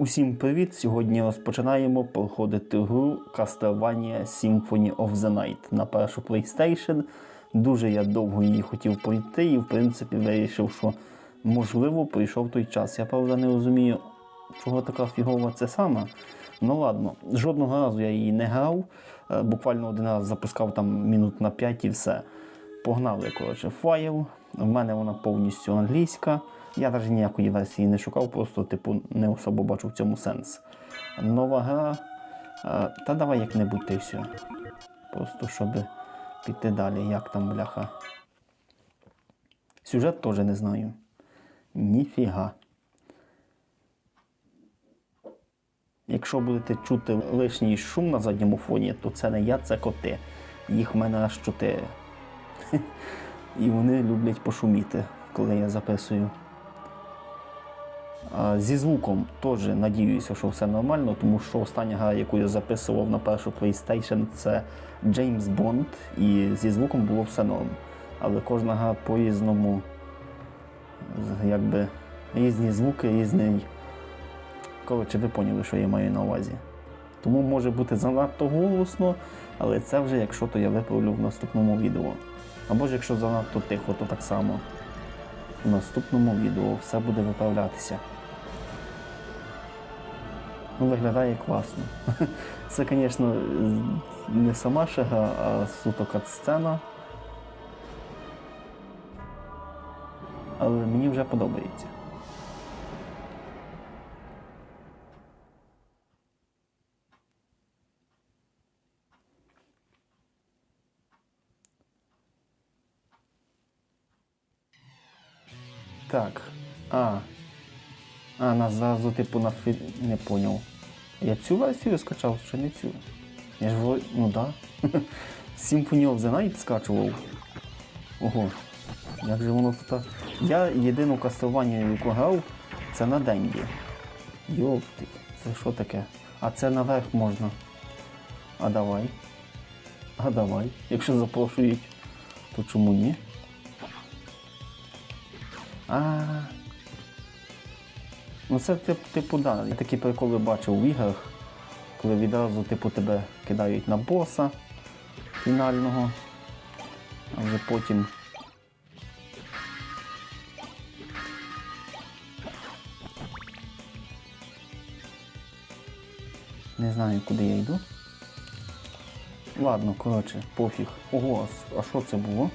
Усім привіт! Сьогодні розпочинаємо проходити гру Castlevania Symphony of the Night на першу PlayStation. Дуже я довго її хотів пройти і, в принципі, вирішив, що можливо прийшов той час. Я правда не розумію, чого така фігова це саме. Ну ладно, жодного разу я її не грав. Е, Буквально один раз запускав там минут на 5 і все. Погнали, коротше, файл. В мене вона повністю англійська. Я навіть ніякої версії не шукав, просто типу не особо бачу в цьому сенс. Нова гра. Е, Та давай як-небудь й все. Просто щоб піти далі, як там бляха. Сюжет теж не знаю. Ніфіга. Якщо будете чути лишній шум на задньому фоні, то це не я, це коти. Їх в мене аж чотири. І вони люблять пошуміти, коли я записую. Зі звуком теж надіюся, що все нормально, тому що остання гра, яку я записував на першу PlayStation, це James Bond, і зі звуком було все норм. Але кожна гра по-різному, якби різні звуки, різний. Коротше, ви поняли, що я маю на увазі. Тому може бути занадто голосно, але це вже якщо то я виправлю в наступному відео. Або ж якщо занадто тихо, то так само. В наступному відео все буде виправлятися. Ну, виглядає класно. Це, звісно, не сама гра, а суто кат-сцена. Але мені вже подобається. Так. А. А, нас зразу, типу, на фі... не поняв. Я цю версію скачав чи не цю? Я ж вро- ну да. Symphony of the Night скачував. Ого. Як же воно тут. Я єдину кастування, яку грав, це на Денді. Йопти, це що таке? А це наверх можна. А давай. А давай. Якщо запрошують, то чому ні? А. Ну це тип, типу, да. Я такі приколи бачив в іграх, коли відразу типу тебе кидають на боса фінального, а вже потім. Не знаю, куди я йду. Ладно, коротше, пофіг. Ого, а що це було?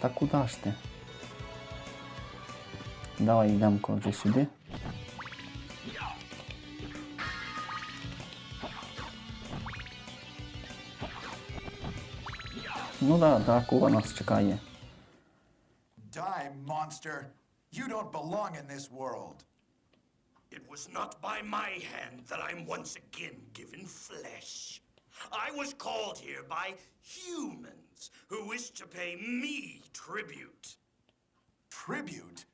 Та куди ж ти? Давай йдемо коротше сюди. Ну да, да, акула нас чекає. Die, monster! You don't belong in this world. It was not by my hand that I'm once again given flesh. I was called here by humans who wish to pay me tribute. Tribute?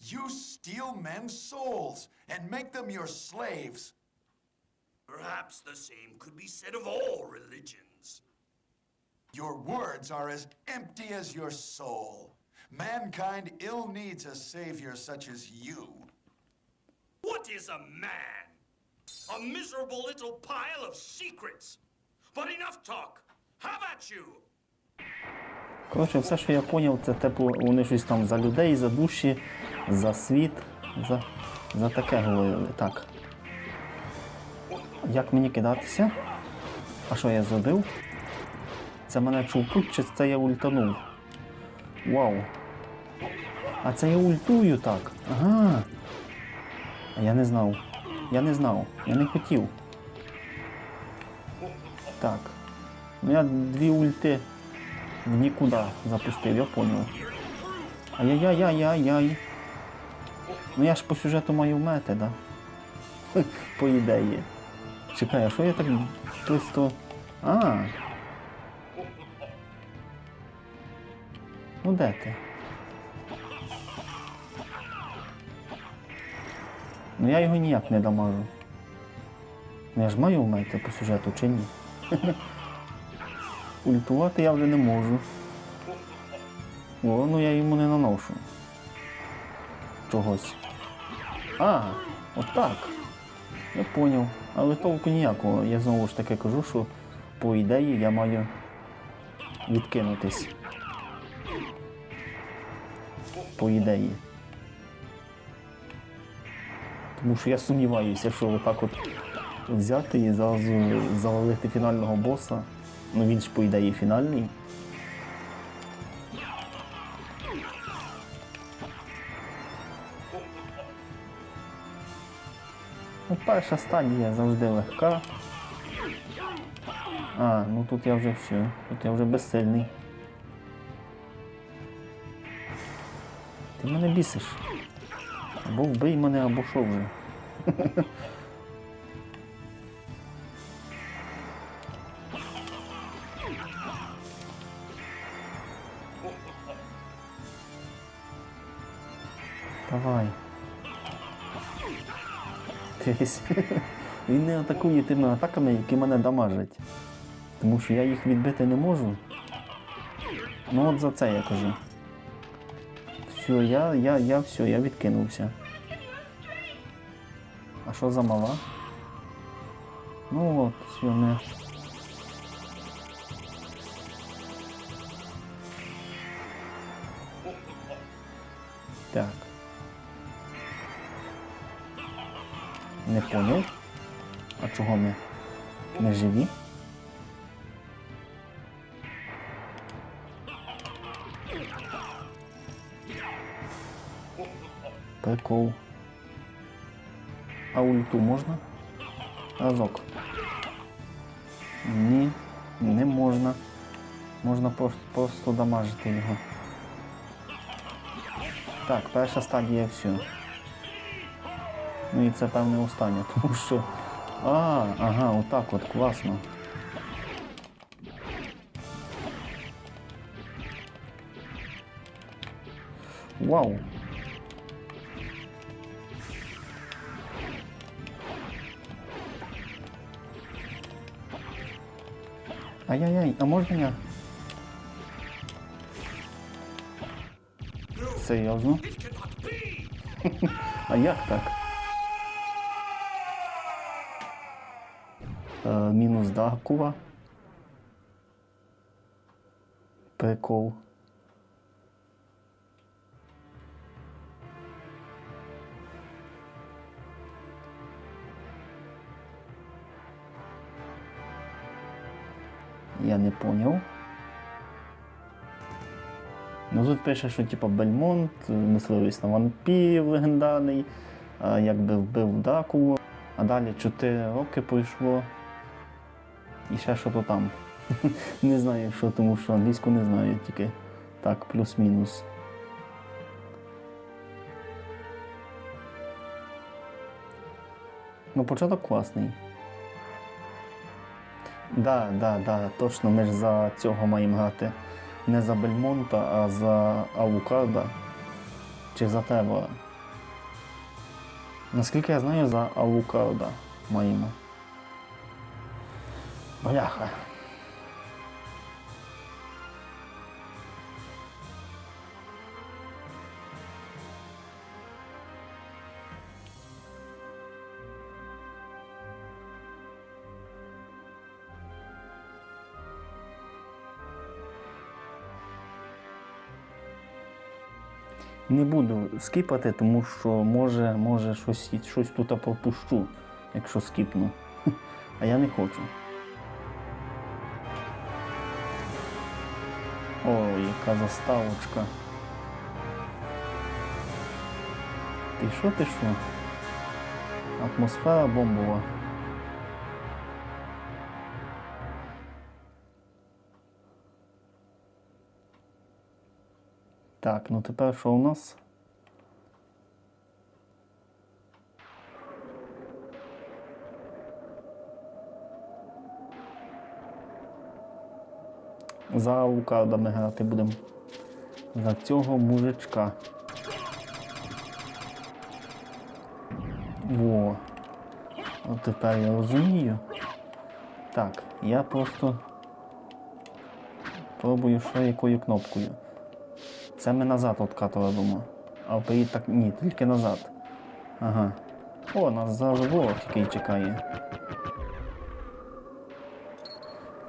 You steal men's souls and make them your slaves. Perhaps the same could be said of all religions. Your words are as empty as your soul. Mankind ill needs a savior such as you. What is a man? A miserable little pile of secrets. But enough talk. Have at you! Коротше, все, що я зрозумів, це типу, вони щось там за людей, за душі, За світ, за, за таке говорили. Так. Як мені кидатися? А що я зробив? Це мене чув тут, чи це я ультанув? Вау. А це я ультую так. Ага. А я не знав. Я не знав. Я не хотів. Так. Ну я дві ульти в нікуди запустив, я понял. Ай-яй-яй-яй-яй. Ну я ж по сюжету маю вмерти, да? По ідеї. Чекай, а що я так просто. А. Ну де ти? Ну я його ніяк не дамажу. Ну я ж маю вмерти по сюжету чи ні? Ультувати я вже не можу. О, ну я йому не наношу. Чогось. А, Отак. Я поняв. Але толку ніякого. Я знову ж таки кажу, що по ідеї я маю відкинутись. По ідеї. Тому що я сумніваюся, що отак от взяти і зразу завалити фінального боса. Ну він ж по ідеї фінальний. Перша стадія завжди легка. А, ну тут я вже все. Тут я вже безсильний. Ти мене бісиш. Або вбий мене, або що вже. Давай. Дивись. Він не атакує тими атаками, які мене дамажать. Тому що я їх відбити не можу. Ну от за це я кажу. Все, я, я, я все, я відкинувся. А що за мала? Ну от, все, не. Так. Не поняв. А чого ми? Ми живі? Прикол. А ульту можна? Разок. Ні, не можна. Можна просто, просто дамажити його. Так, перша стадія все. Ну і це певне остання, тому що. А, ага, отак от, класно. Вау. Ай-яй-яй, а можна я? Серйозно? А як так? Мінус Даркова. Прикол. Я не поняв. Ну тут пише, що типу Бельмонт, мисливець на вампірів легендарний, а, якби вбив Дракулу, а далі 4 роки пройшло. І ще що то там. не знаю, що, тому що англійську не знаю, тільки так, плюс-мінус. Ну, початок класний. Да, да, да, точно, ми ж за цього маємо грати. Не за Бельмонта, а за Алукарда чи за Тревора. Наскільки я знаю, за Алукарда маємо. Бляха. Не буду скіпати, тому що може, може щось, щось тут пропущу, якщо скіпну. А я не хочу. Ой, яка заставочка. Ти що, ти що? Атмосфера бомбова. Так, ну тепер що у нас? За Лукардами грати будемо. За цього мужичка. Во. От тепер я розумію. Так, я просто пробую що якою кнопкою. Це ми назад откат робимо. А вперед так ні, тільки назад. Ага. О, нас зараз ворог який чекає.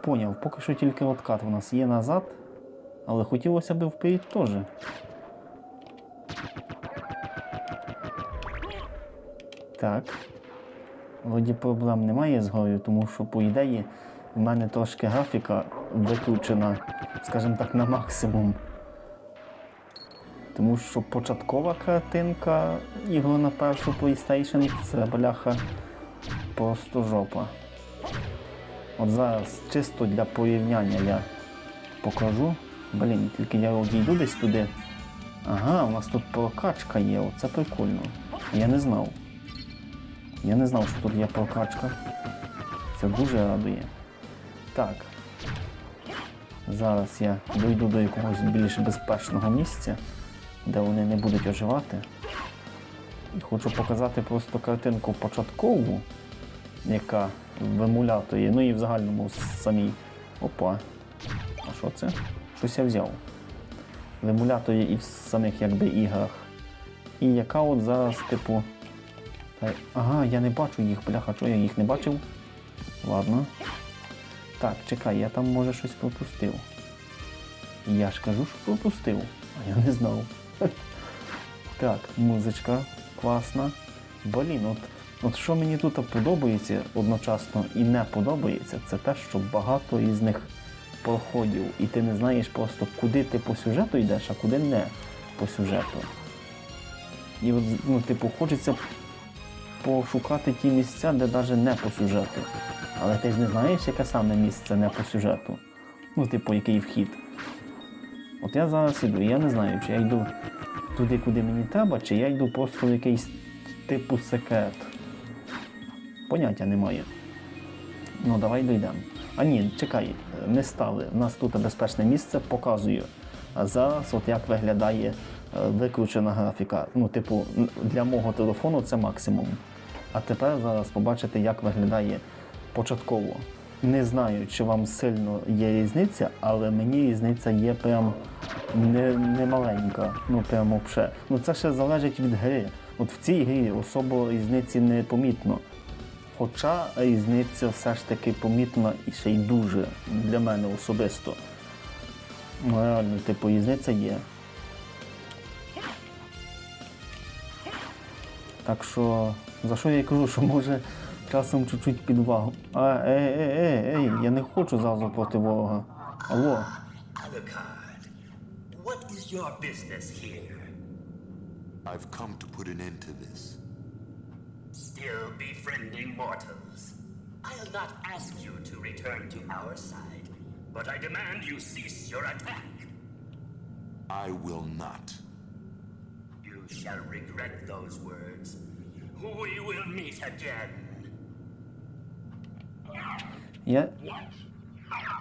Поняв, поки що тільки откат у нас є назад, але хотілося б вперед теж. Так. Вроді проблем немає з грою, тому що, по ідеї, в мене трошки графіка виключена, скажімо так, на максимум. Тому що початкова картинка ігри на першу PlayStation це бляха просто жопа. От зараз чисто для порівняння я покажу. Блін, тільки я одійду десь туди. Ага, у нас тут прокачка є, оце прикольно. Я не знав. Я не знав, що тут є прокачка. Це дуже радує. Так. Зараз я дойду до якогось більш безпечного місця, де вони не будуть оживати. І хочу показати просто картинку початкову, яка в емуляторі, ну і в загальному самій. Опа. А що це? Щось я взяв. В емуляторі і в самих якби іграх. І яка от зараз, типу. Ага, я не бачу їх, бляха, чого я їх не бачив? Ладно. Так, чекай, я там може щось пропустив. Я ж кажу, що пропустив, а я не знав. Так, музичка класна. Блін, от, от що мені тут подобається одночасно і не подобається, це те, що багато із них проходів, і ти не знаєш просто, куди ти по сюжету йдеш, а куди не по сюжету. І от, ну, типу, хочеться пошукати ті місця, де навіть не по сюжету. Але ти ж не знаєш, яке саме місце не по сюжету. Ну, типу, який вхід. От я зараз іду, і я не знаю, чи я йду туди, куди мені треба, чи я йду просто в якийсь типу секрет. Поняття немає. Ну, давай дійдемо. А ні, чекай, не стали. У нас тут безпечне місце, показую. Зараз от як виглядає е, виключена графіка. Ну, типу, для мого телефону це максимум. А тепер зараз побачите, як виглядає початково. Не знаю, чи вам сильно є різниця, але мені різниця є прям не, не маленька. Ну прямо вже. Ну це ще залежить від гри. От в цій грі особо різниці не помітно. Хоча різниця все ж таки помітна і ще й дуже для мене особисто. Ну, реально, типу, різниця є. Так що, за що я й кажу, що може часом чуть-чуть підвагу. А, ей, ей, ей, ей, я не хочу зразу проти ворога. Алло. What is your business here? I've come to put an end to this. Still befriending mortals. I'll not ask you to return to our side, but I demand you cease your attack. I will not. You shall regret those words. We will meet again. Я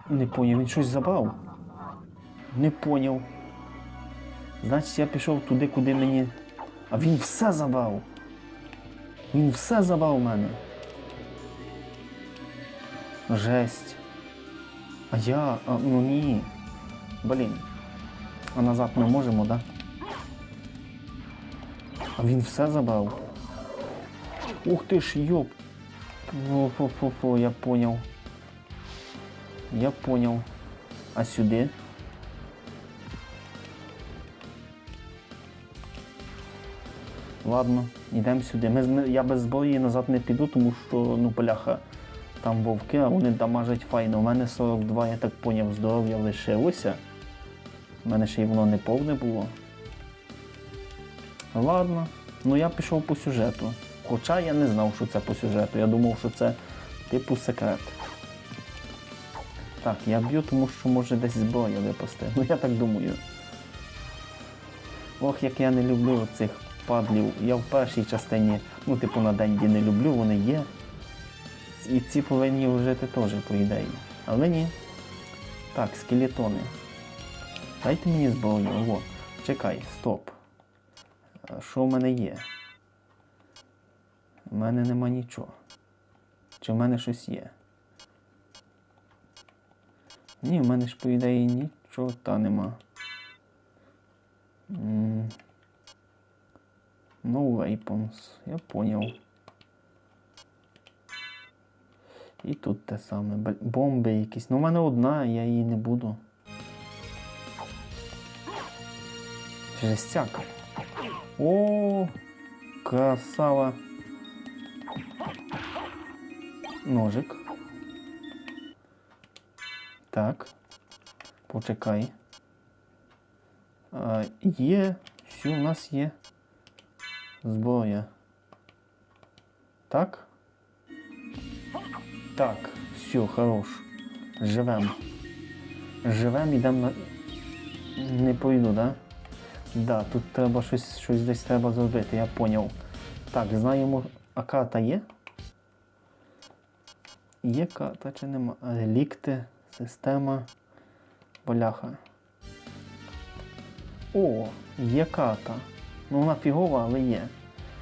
не поняв, він щось забрав. Не поняв. Значить, я пішов туди, куди мені. А він все забрав. Він все забрав у мене. Жесть. А я. А, ну ні. Блін. А назад ми можемо. Да? А він все забрав. Ух ти ж, йоп. Фу-фу-фу, я понял. Я понял. А сюди? Ладно, йдемо сюди. Ми, я без зброї назад не піду, тому що, ну, бляха, там вовки, а вони дамажать файно. У мене 42, я так поняв, здоров'я лишилося. У мене ще й воно не повне було. Ладно, ну я пішов по сюжету. Хоча я не знав, що це по сюжету. Я думав, що це типу секрет. Так, я б'ю, тому що може десь зброя випасти. Ну я так думаю. Ох, як я не люблю цих падлів. Я в першій частині, ну, типу, на Денді не люблю, вони є. І ці повинні жити теж, по ідеї. Але ні. Так, скелетони. Дайте мені зброю. О, чекай, стоп. Що в мене є? У мене нема нічого. Чи в мене щось є? Ні, в мене ж по ідеї нічого та нема. No weapons, я поняв. І тут те саме. Бомби якісь. Ну, в мене одна, я її не буду. Жестяк. О, красава. Ножик. Так. Почекай. Є. Все, у нас є. Зброя. Так? Так, все, хорош. Живем. Живем, йдемо на. Не пойду, да? Да, тут треба щось, щось десь треба зробити, я поняв. Так, знаємо. А карта є? Є карта чи нема? Релікти, система. Боляха. О, є карта. Ну вона фігова, але є.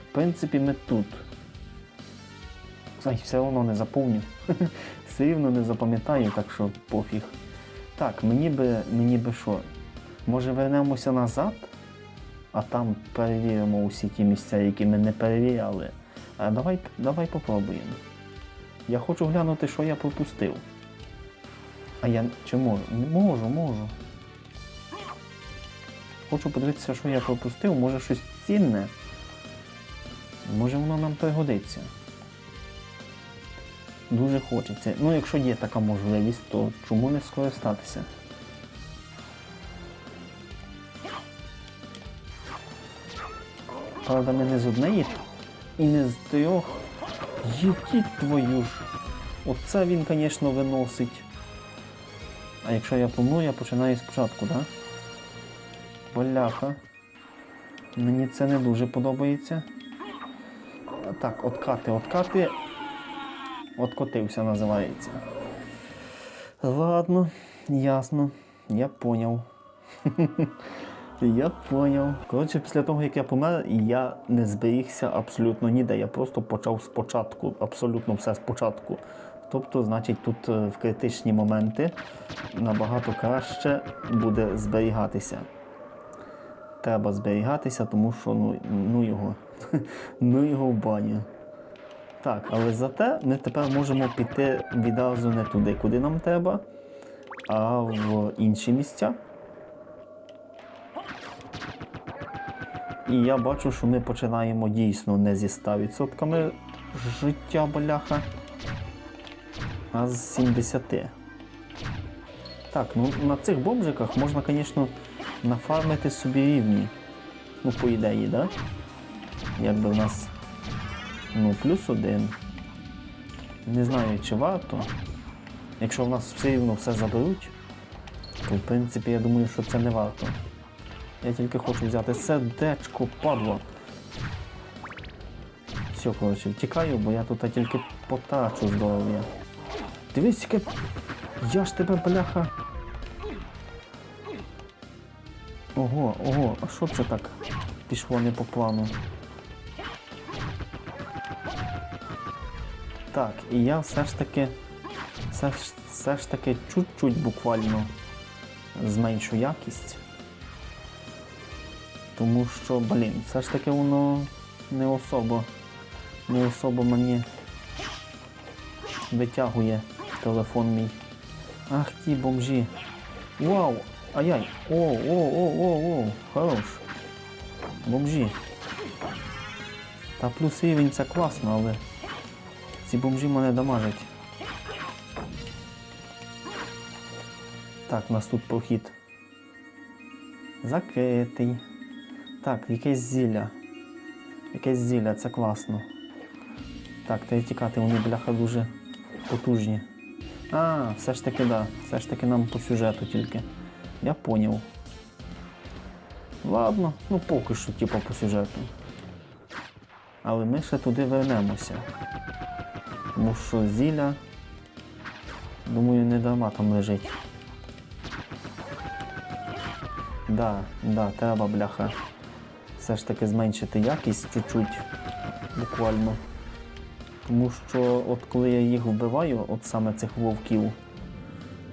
В принципі, ми тут. Ай, все одно не заповню. Все рівно не запам'ятаю, так що пофіг. Так, мені би, мені би що? Може вернемося назад, а там перевіримо усі ті місця, які ми не перевіряли. А давай, давай попробуємо. Я хочу глянути, що я пропустив. А я чи можу? Можу, можу. Хочу подивитися, що я пропустив, може щось цінне. Може воно нам пригодиться. Дуже хочеться. Ну, якщо є така можливість, то чому не скористатися? Правда, ми не з однієї і не з трьох. Їдіть твою ж. Оце він, звісно, виносить. А якщо я помру, я починаю спочатку, так? Да? Боляха. Мені це не дуже подобається. Так, откати, откати. Откотився, називається. Ладно, ясно. Я поняв. Я поняв. Коротше, після того, як я помер, я не зберігся абсолютно ніде. Я просто почав спочатку, абсолютно все спочатку. Тобто, значить, тут е, в критичні моменти набагато краще буде зберігатися. Треба зберігатися, тому що ну, ну його. ну його в баню. Так, але зате ми тепер можемо піти відразу не туди, куди нам треба, а в інші місця. І я бачу, що ми починаємо дійсно не зі 100% життя боляха, а з 70. Так, ну на цих бомжиках можна, звісно, нафармити собі рівні. Ну, по ідеї? Да? Якби в нас ну, плюс один. Не знаю, чи варто. Якщо в нас все рівно все заберуть, то в принципі я думаю, що це не варто. Я тільки хочу взяти сердечко, падло. Все, коротше, втікаю, бо я тут тільки потачу здоров'я. Дивись, яке. Я ж тебе, бляха. Ого, ого, а що це так пішло не по плану? Так, і я все ж таки. Все ж, все ж таки чуть-чуть буквально зменшу якість. Тому що, блін, все ж таки воно не особо, не особо мені витягує телефон мій. Ах ті бомжі. Вау! Ай-яй! О, о, о, о, о, хорош. Бомжі. Та плюс рівень це класно, але ці бомжі мене дамажать. Так, у нас тут прохід. Закритий. Так, якесь зілля. Якесь зілля, це класно. Так, треба тікати, вони бляха дуже потужні. А, все ж таки, да. Все ж таки нам по сюжету тільки. Я поняв. Ладно, ну поки що, типу, по сюжету. Але ми ще туди вернемося. Тому що зілля, думаю, не дарма там лежить. Да, да, треба, бляха. Все ж таки зменшити якість чуть-чуть, буквально. Тому що от коли я їх вбиваю, от саме цих вовків,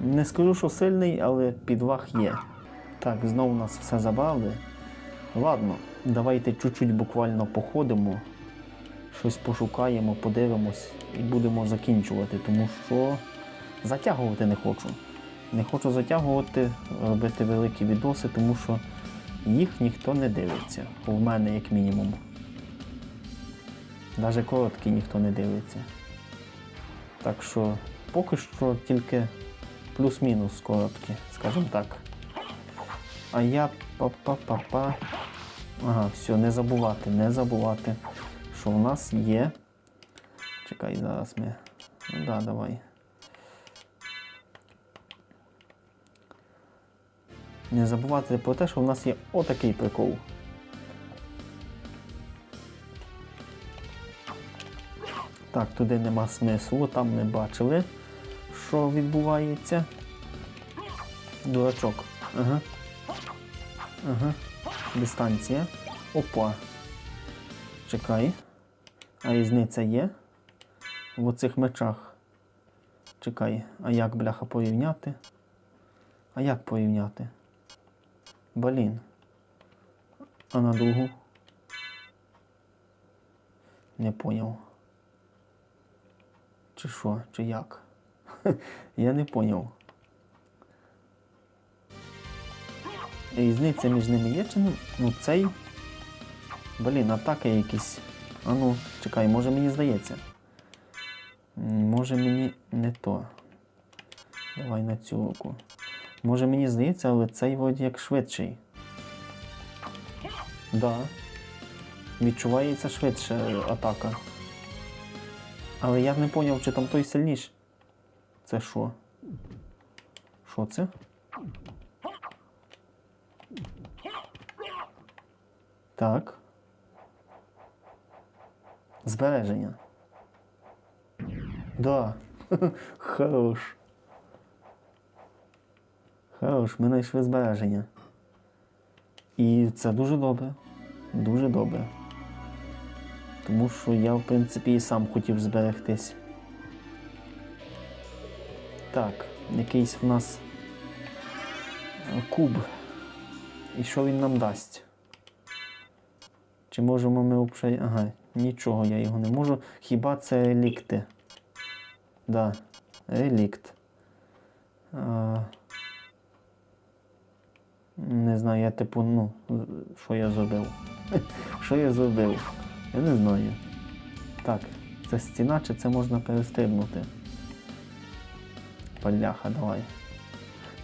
не скажу, що сильний, але підваг є. Так, знову нас все забрали. Ладно, давайте чуть-чуть буквально походимо, щось пошукаємо, подивимось і будемо закінчувати, тому що затягувати не хочу. Не хочу затягувати, робити великі відоси, тому що їх ніхто не дивиться. В мене як мінімум. Навіть короткі ніхто не дивиться. Так що поки що тільки плюс-мінус короткі, скажімо так. А я па-па-па-па. Ага, все, не забувати, не забувати, що в нас є. Чекай, зараз ми. Ну да, давай. Не забувати про те, що в нас є отакий прикол. Так, туди нема смислу, там ми бачили, що відбувається. Дурачок. Ага. Ага. Дистанція. Опа. Чекай. А різниця є в оцих мечах. Чекай, а як бляха порівняти? А як порівняти? Блін. А на другу? Не поняв. Чи що, чи як? Я не поняв. Різниця між ними є чи не? Ну цей. Блін, атаки якісь. А ну, чекай, може мені здається. Може мені не то. Давай на цю руку. Може мені здається, але цей вроді як швидший. Да. Відчувається швидше атака. Але я не зрозумів, чи там той сильніший. Це що? Що це? Так. Збереження. Да. Хорош. Хорош, ми знайшли збереження. І це дуже добре. Дуже добре. Тому що я, в принципі, і сам хотів зберегтись. Так, якийсь в нас е, куб. І що він нам дасть? Чи можемо ми взагалі. Ага, нічого я його не можу. Хіба це релікти? Да, релікт. А, не знаю, я типу, ну, що я зробив? Що я зробив? Я не знаю. Так, це стіна чи це можна перестрибнути? Паляха, давай.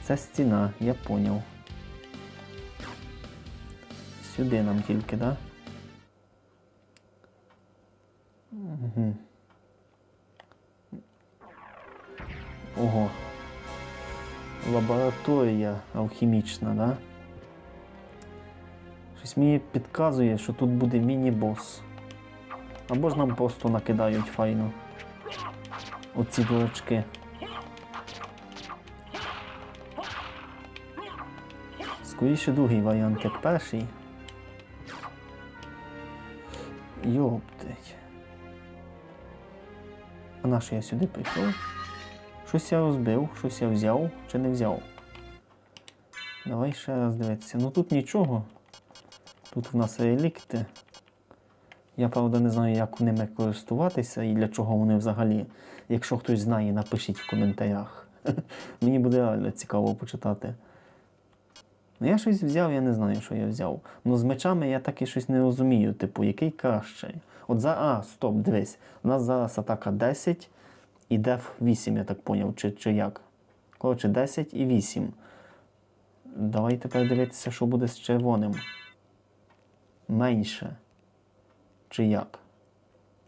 Це стіна, я поняв. Сюди нам тільки, да? Угу. Ого. Лабораторія алхімічна, да? Щось мені підказує, що тут буде міні-бос. Або ж нам просто накидають файно. Оці дурачки. Скоріше другий варіант, як перший. Йоптить. А на що я сюди прийшов? Щось я розбив, щось я взяв чи не взяв. Давай ще раз дивитися. Ну тут нічого. Тут в нас релікти. Я правда не знаю, як ними користуватися і для чого вони взагалі. Якщо хтось знає, напишіть в коментарях. Мені буде реально цікаво почитати. Ну, я щось взяв, я не знаю, що я взяв. Ну, з мечами я так і щось не розумію, типу, який кращий. От за. А, стоп, дивись. У нас зараз атака 10 і деф 8, я так поняв, чи, чи як. Коротше, 10 і 8. Давай тепер дивитися, що буде з червоним. Менше. Чи як?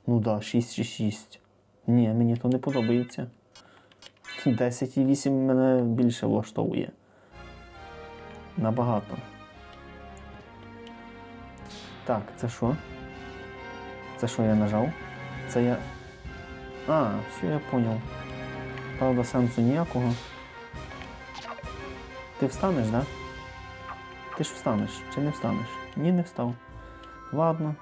Ну да, 6 чи 6. Ні, мені то не подобається. 10 і 8 мене більше влаштовує. Набагато. Так, це що? Це що я нажав? Це я. А, все, я поняв. Правда, сенсу ніякого. Ти встанеш, да? Ти ж встанеш чи не встанеш? Ні, не встав. Ладно.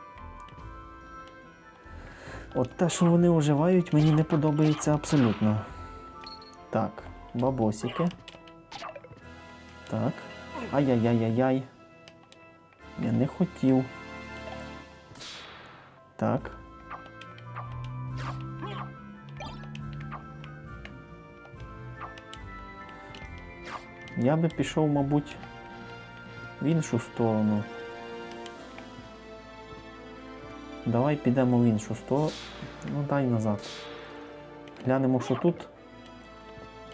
От те, що вони оживають, мені не подобається абсолютно. Так, бабосики. Так. Ай-яй-яй-яй-яй. Я не хотів. Так. Я би пішов, мабуть, в іншу сторону. Давай підемо в іншу сторону. Ну, дай назад. Глянемо, що тут.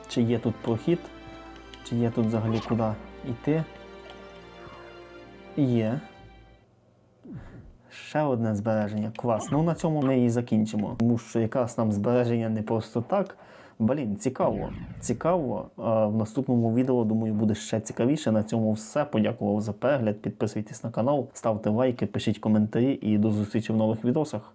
Чи є тут прохід, чи є тут взагалі куди йти. Є. Ще одне збереження. Клас. Ну на цьому ми і закінчимо. Тому що якраз нам збереження не просто так. Блін, цікаво. Цікаво. А в наступному відео, думаю, буде ще цікавіше. На цьому все. Подякував за перегляд. Підписуйтесь на канал, ставте лайки, пишіть коментарі і до зустрічі в нових відосах.